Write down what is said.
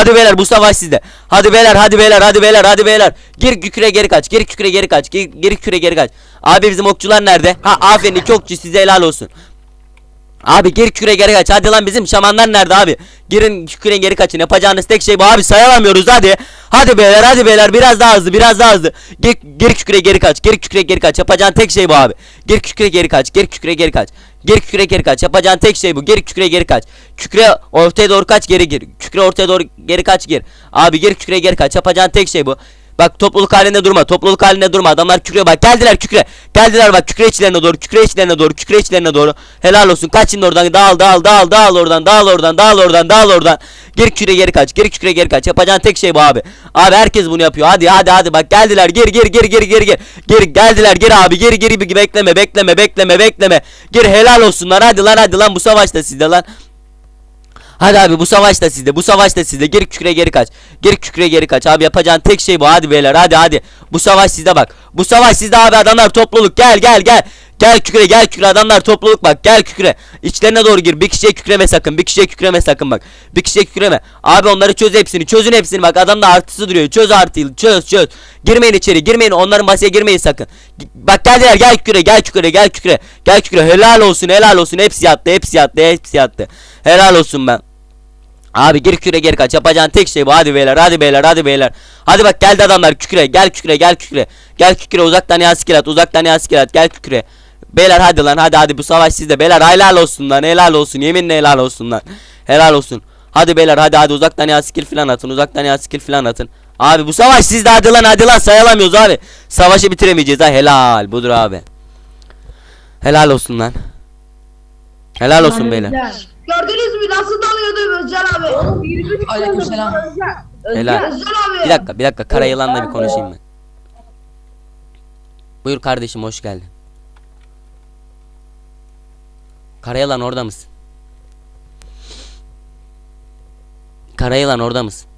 Hadi beyler bu savaş sizde. Hadi beyler hadi beyler hadi beyler hadi beyler. Gir küre geri kaç. Geri küre geri kaç. Geri, geri küre geri kaç. Abi bizim okçular nerede? Ha aferin iki okçu size helal olsun. Abi gir küre geri kaç. Hadi lan bizim şamanlar nerede abi? Girin küre geri kaçın. Yapacağınız tek şey bu abi. Sayamıyoruz hadi. Hadi beyler hadi beyler biraz daha hızlı biraz daha hızlı. Gir, gir küre geri kaç. Gir küre geri kaç. Yapacağın tek şey bu abi. Gir küre geri kaç. Gir küre geri kaç. Gir kükre geri kaç. Yapacağın tek şey bu. Gir kükre geri kaç. Kükre ortaya doğru kaç geri gir. Kükre ortaya doğru geri kaç gir. Abi gir kükre geri kaç. Yapacağın tek şey bu. Bak topluluk halinde durma. Topluluk halinde durma. Adamlar kükre bak. Geldiler kükre. Geldiler bak kükre içlerine doğru. Kükre içlerine doğru. Kükre içlerine doğru. Helal olsun. Kaç şimdi oradan. Dağıl dağıl dağıl dağıl oradan. Dağıl oradan. Dağıl oradan. Dağıl oradan. Gir kükre geri kaç. Gir kükre geri kaç. Yapacağın tek şey bu abi. Abi herkes bunu yapıyor. Hadi hadi hadi bak geldiler. Gir gir gir gir gir gir. Gir geldiler. Gir abi. Gir gir bekleme bekleme bekleme bekleme. Gir helal olsunlar. Hadi lan hadi lan bu savaşta sizde lan. Hadi abi bu savaşta sizde. Bu savaşta sizde. Geri kükre geri kaç. Geri kükre geri kaç. Abi yapacağın tek şey bu. Hadi beyler hadi hadi. Bu savaş sizde bak. Bu savaş sizde abi adamlar topluluk. Gel gel gel. Gel kükre gel kükre adamlar topluluk bak. Gel kükre. İçlerine doğru gir. Bir kişiye kükreme sakın. Bir kişiye kükreme sakın bak. Bir kişiye kükreme. Abi onları çöz hepsini. Çözün hepsini bak. Adamda artısı duruyor. Çöz artıyı. Çöz çöz. Girmeyin içeri. Girmeyin. Onların masaya girmeyin sakın. Bak geldiler. Gel kükre. Gel kükre. Gel kükre. Gel kükre. Helal olsun. Helal olsun. Hepsi yattı. Hepsi yattı. Hepsi yattı. Helal olsun ben. Abi gir küre geri kaç. Yapacağın tek şey bu. Hadi beyler hadi beyler hadi beyler. Hadi bak geldi adamlar kükre. Gel kükre gel kükre. Gel kükre uzaktan ya skill at uzaktan ya skill at gel kükre. Beyler hadi lan hadi hadi. Bu savaş sizde. Beyler helal olsun lan helal olsun. Yeminle helal olsun lan. Helal olsun. Hadi beyler hadi hadi. Uzaktan ya skill falan atın uzaktan ya skill falan atın. Abi bu savaş sizde. Hadi lan hadi lan. Sayalamıyoruz abi. Savaşı bitiremeyeceğiz. Ha helal. Budur abi. Helal olsun lan. Helal olsun beyler. Gördünüz mü? Nasıl dalıyordu Özcan? Aleykümselam. Helal. Bir dakika bir dakika kara yılanla bir konuşayım ben. Buyur kardeşim hoş geldin. Kara yılan orada mısın? Kara yılan orada mısın?